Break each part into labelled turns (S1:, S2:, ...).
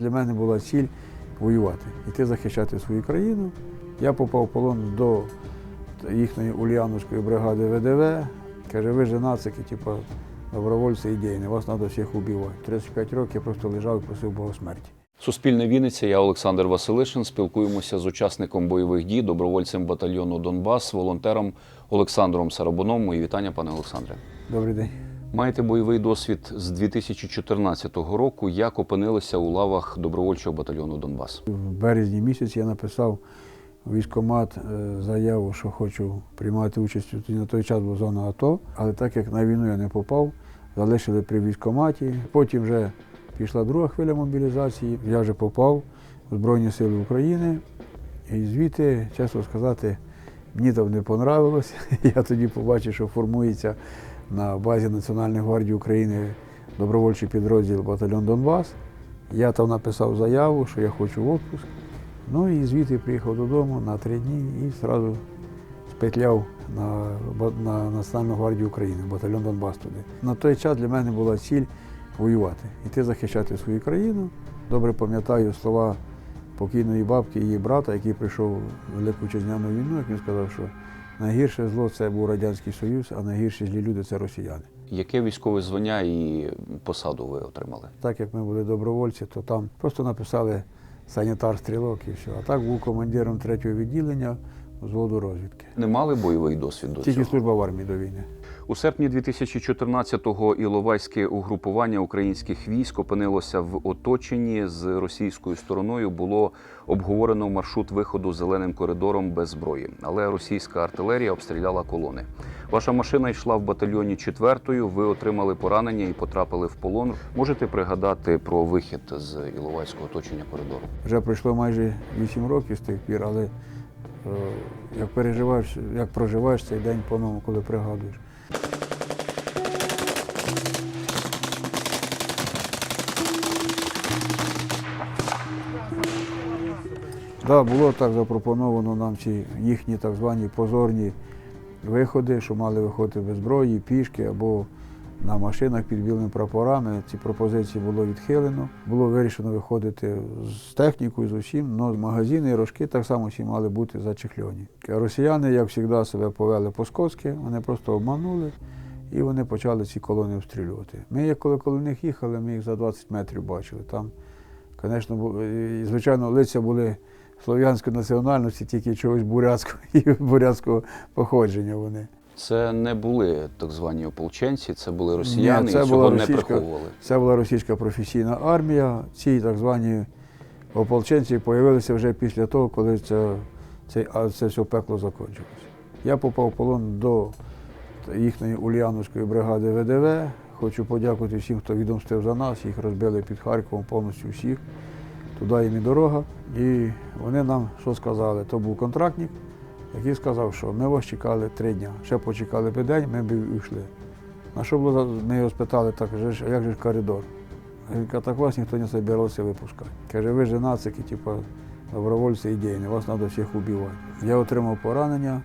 S1: Для мене була ціль воювати, йти захищати свою країну. Я попав в полон до їхньої Ульяновської бригади ВДВ. Каже, ви же нацики, типу, добровольці ідейні, вас треба всіх убивати. 35 років я просто лежав і просив Бога смерті.
S2: Суспільне Вінниця, я Олександр Василишин. Спілкуємося з учасником бойових дій, добровольцем батальйону Донбас, волонтером Олександром Сарабуном. Мої вітання, пане Олександре.
S1: Добрий день.
S2: Маєте бойовий досвід з 2014 року. Як опинилися у лавах добровольчого батальйону Донбас?
S1: В березні місяці я написав у військкомат е, заяву, що хочу приймати участь. На той час була зона АТО, але так як на війну я не попав, залишили при військкоматі. Потім вже пішла друга хвиля мобілізації. Я вже попав у Збройні Сили України. І звідти, чесно сказати, мені там не понравилось. Я тоді побачив, що формується на базі Національної гвардії України добровольчий підрозділ батальйон Донбас. Я там написав заяву, що я хочу в відпуск. Ну і звідти приїхав додому на три дні і одразу спетляв на, на Національну гвардію України, батальйон Донбас туди. На той час для мене була ціль воювати, йти захищати свою країну. Добре пам'ятаю слова покійної бабки її брата, який прийшов в Велику війну, як він сказав, що найгірше зло це був Радянський Союз, а найгірші злі люди це росіяни.
S2: Яке військове звання і посаду ви отримали?
S1: Так як ми були добровольці, то там просто написали санітар-стрілок і все. А так був командиром третього відділення взводу розвідки.
S2: Не мали бойовий досвід до
S1: Тільки
S2: цього?
S1: служба в армії до війни.
S2: У серпні 2014-го Іловайське угрупування українських військ опинилося в оточенні з російською стороною. Було обговорено маршрут виходу зеленим коридором без зброї, але російська артилерія обстріляла колони. Ваша машина йшла в батальйоні четвертою. Ви отримали поранення і потрапили в полон. Можете пригадати про вихід з Іловайського оточення коридору?
S1: Вже пройшло майже 8 років з тих пір, але е, як переживаєш, як проживаєш цей день по-новому, коли пригадуєш. Да, було так запропоновано нам ці їхні так звані позорні виходи, що мали виходити без зброї, пішки або на машинах під білими прапорами. Ці пропозиції було відхилено. Було вирішено виходити з технікою, з усім, але магазини і рожки так само всі мали бути зачехльоні. Росіяни, як завжди, себе повели по-скотськи, вони просто обманули і вони почали ці колони обстрілювати. Ми, як коли коло них їхали, ми їх за 20 метрів бачили. Там, звісно, звичайно, лиця були слов'янської національності, тільки чогось бурятського і бурятського походження вони.
S2: Це не були так звані ополченці, це були росіяни,
S1: Ні, це
S2: і цього не приховували.
S1: Це була російська професійна армія. Ці так звані ополченці з'явилися вже після того, коли це, це, це все пекло закінчилося. Я попав в полон до їхньої Ульяновської бригади ВДВ. Хочу подякувати всім, хто відомстив за нас. Їх розбили під Харковом повністю всіх. Туди їм і дорога. І вони нам що сказали? То був контрактник, який сказав, що ми вас чекали три дні. Ще почекали би день, ми б йшли. На що було, ми його спитали, так, як же ж коридор? Він каже, так вас ніхто не збирався випускати. Каже, ви ж нацики, типу, добровольці ідейні, вас треба всіх убивати. Я отримав поранення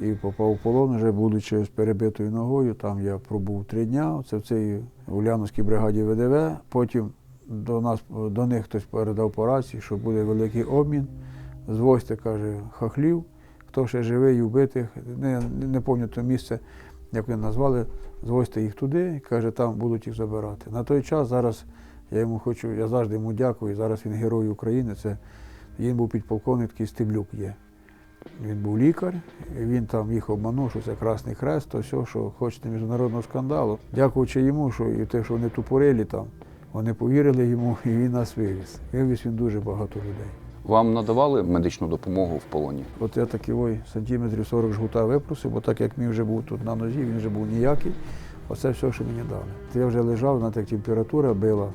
S1: і попав в полон, вже будучи з перебитою ногою. Там я пробув три дня. Це в цій Уляновській бригаді ВДВ. Потім до нас до них хтось передав по рації, що буде великий обмін. Звозьте, каже, хахлів, хто ще живий і вбитих. Не, не пам'ятаю то місце, як вони назвали, звозьте їх туди, каже, там будуть їх забирати. На той час зараз я йому хочу, я завжди йому дякую. Зараз він герой України. Це він був підполковник, такий Стеблюк є. Він був лікар, і він там їх обманув, що це Красний Хрест, то все, що хочете міжнародного скандалу. Дякуючи йому, що і те, що вони тупорилі там, вони повірили йому, і він нас вивіз. Вивіз він дуже багато людей.
S2: Вам надавали медичну допомогу в полоні?
S1: От я такий ой, сантиметрів 40 жгута випросив, бо так як мій вже був тут на нозі, він вже був ніякий. Оце все, що мені дали. Я вже лежав, знаєте, як температура била,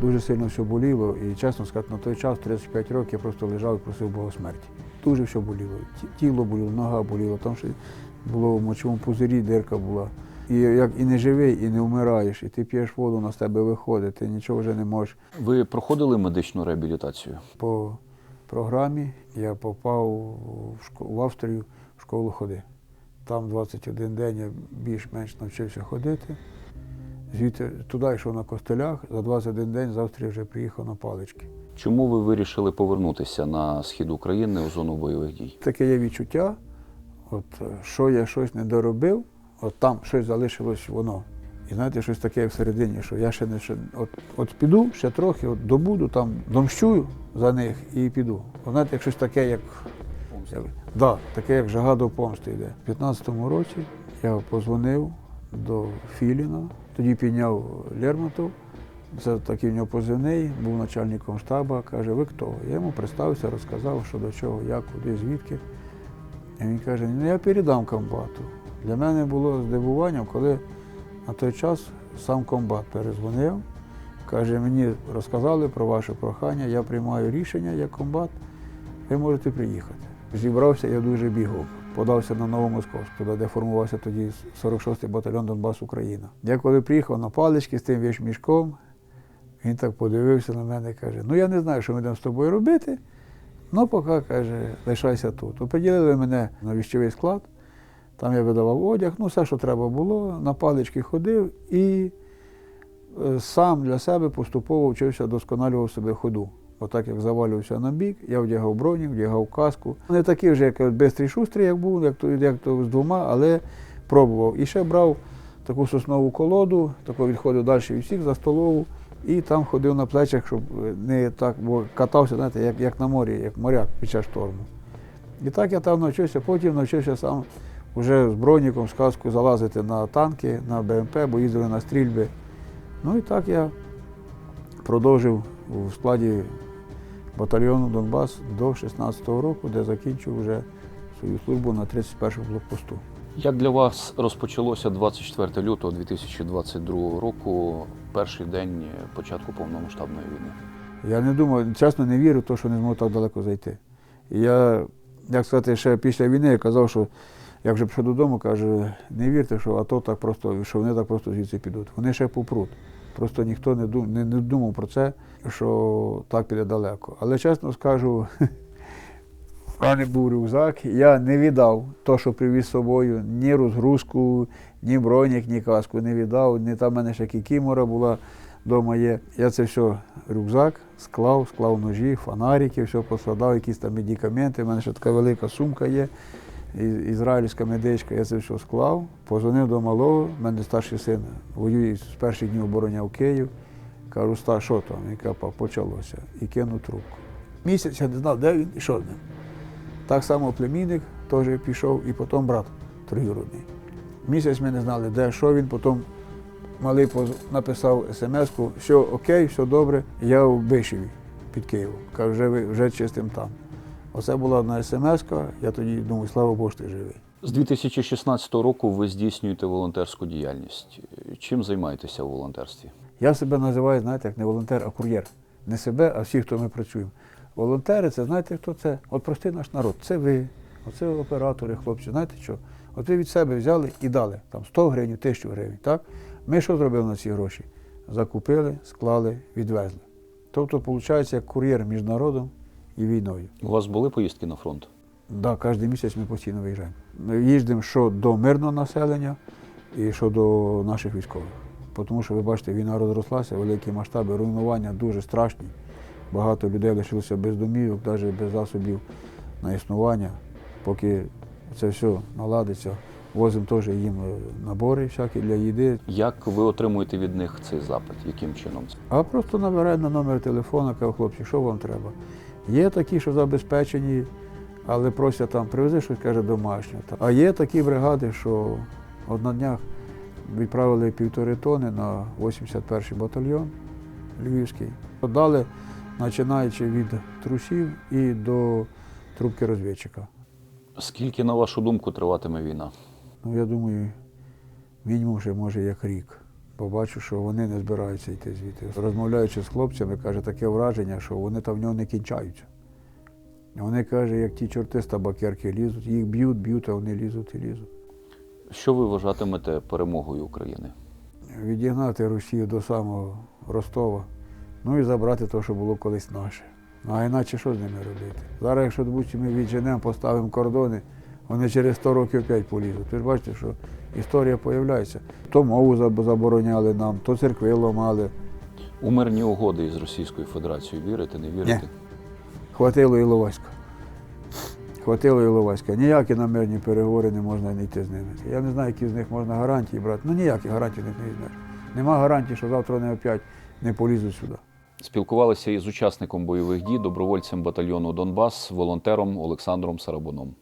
S1: дуже сильно все боліло. І чесно сказати, на той час, 35 років, я просто лежав і просив Бога смерті. Дуже все боліло. Тіло боліло, нога боліла, там ще було в мочовому пузирі, дирка була. І як і не живий, і не вмираєш, і ти п'єш воду, на з тебе виходить, ти нічого вже не можеш.
S2: Ви проходили медичну реабілітацію?
S1: По програмі я попав в, шко- в Австрію в школу ходи. Там 21 день я більш-менш навчився ходити. Звідти туди йшов на костелях, за 21 день з Австрії вже приїхав на палички.
S2: Чому ви вирішили повернутися на схід України у зону бойових дій?
S1: Таке є відчуття, от що я щось не доробив, от там щось залишилось воно. І знаєте, щось таке всередині, що я ще не ще, от, от піду ще трохи, от добуду, там домщую за них і піду. Знаєте, як щось таке, як, як, да, таке, як жага до помсти йде. У 15-му році я позвонив до Філіна, тоді підняв Лермонтов. Це такий в нього позивний, був начальником штабу, каже, ви хто? Я йому представився, розказав, що до чого, як, куди, звідки. І він каже, ну я передам комбату. Для мене було здивуванням, коли на той час сам комбат перезвонив, каже, мені розказали про ваше прохання, я приймаю рішення як комбат, ви можете приїхати. Зібрався, я дуже бігав. Подався на Новомосковськ, туди, де формувався тоді 46-й батальйон Донбас Україна. Я коли приїхав на палички з тим вішмішком, він так подивився на мене і каже: ну я не знаю, що ми будемо з тобою робити, ну поки каже, лишайся тут. Оподілили мене на віщовий склад, там я видавав одяг, ну все, що треба було, на палички ходив і е, сам для себе поступово вчився, досконалював себе ходу. Отак як завалювався на бік, я вдягав броню, вдягав каску. Не такий вже, як бистрий шустрий, як був, як то, як то з двома, але пробував. І ще брав таку соснову колоду, таку відходив далі від всіх за столову, і там ходив на плечах, щоб не так, бо катався, знаєте, як, як на морі, як моряк під час шторму. І так я там навчився, потім навчився сам вже з броніком, з каскою залазити на танки, на БМП, бо їздили на стрільби. Ну і так я продовжив у складі батальйону Донбас до 16-го року, де закінчив вже свою службу на 31-му блокпосту.
S2: Як для вас розпочалося 24 лютого 2022 року, перший день початку повномасштабної війни?
S1: Я не думав, чесно не вірив, в те, що не зможу так далеко зайти. Я, як сказати, ще після війни я казав, що як вже пішов додому, каже, не вірте, що АТО так просто, що вони так просто звідси підуть. Вони ще попруть. Просто ніхто не думав, не, не думав про це, що так піде далеко. Але чесно скажу, в мене був рюкзак, я не віддав то, що привіз з собою, ні розгрузку, ні бронік, ні каску не віддав, ні там в мене ще кікімора була вдома є. Я це все рюкзак склав, склав ножі, фонарики, все поскладав, якісь там медикаменти. У мене ще така велика сумка є, ізраїльська медичка. Я це все склав, позвонив до малого, в мене старший син воює з перших днів обороняв Київ. Кажу, ста, що там? Каже, почалося. І кинув трубку. Місяць я не знав, де він і що ним. Так само племінник теж пішов, і потім брат троюродний. Місяць ми не знали, де, що він, потім малий написав смс-ку, все окей, все добре, я в Бишеві під Києвом. Каже, вже, вже чистим там. Оце була одна смс-ка, я тоді думаю, слава Богу, ти живий.
S2: З 2016 року ви здійснюєте волонтерську діяльність. Чим займаєтеся у волонтерстві?
S1: Я себе називаю, знаєте, як не волонтер, а кур'єр. Не себе, а всіх, хто ми працюємо. Волонтери, це знаєте, хто це? От простий наш народ. Це ви, оце оператори, хлопці. Знаєте що? От ви від себе взяли і дали там 100 гривень, 1000 гривень. Так? Ми що зробили на ці гроші? Закупили, склали, відвезли. Тобто, виходить, як кур'єр між народом і війною.
S2: У вас були поїздки на фронт?
S1: Да, кожен місяць ми постійно виїжджаємо. Ми їздимо що до мирного населення і що до наших військових. Тому що ви бачите, війна розрослася, великі масштаби, руйнування дуже страшні. Багато людей лишилося без домівок, навіть без засобів на існування. Поки це все наладиться, возимо теж їм е, набори всякі для їди.
S2: Як ви отримуєте від них цей запит? Яким чином?
S1: А просто набирають на номер телефона, кажуть, хлопці, що вам треба? Є такі, що забезпечені, але просять там, привези щось, каже, домашнє. А є такі бригади, що от на днях відправили півтори тони на 81-й батальйон Львівський. Дали, починаючи від трусів і до трубки розвідчика.
S2: Скільки, на вашу думку, триватиме війна?
S1: Ну, я думаю, мінімум ще може як рік. Побачу, що вони не збираються йти звідти. Розмовляючи з хлопцями, каже, таке враження, що вони там в нього не кінчаються. Вони каже, як ті чорти з табакерки лізуть, їх б'ють, б'ють, а вони лізуть і лізуть.
S2: Що ви вважатимете перемогою України?
S1: Відігнати Росію до самого Ростова, ну і забрати те, що було колись наше. Ну а іначе що з ними робити? Зараз, якщо ми відженемо, поставимо кордони, вони через 100 років опять полізуть. Ви ж бачите, що історія появляється. То мову забороняли нам, то церкви ламали.
S2: У мирні угоди із Російською Федерацією вірите, не вірите?
S1: Ні. Хватило Іловайська. Хватило Іловайська. Ніякі намірні переговори не можна йти з ними. Я не знаю, які з них можна гарантії брати. Ну ніяких гарантій не візьмеш. Нема гарантій, що завтра вони опять не полізуть сюди.
S2: Спілкувалися із учасником бойових дій, добровольцем батальйону Донбас, волонтером Олександром Сарабуном.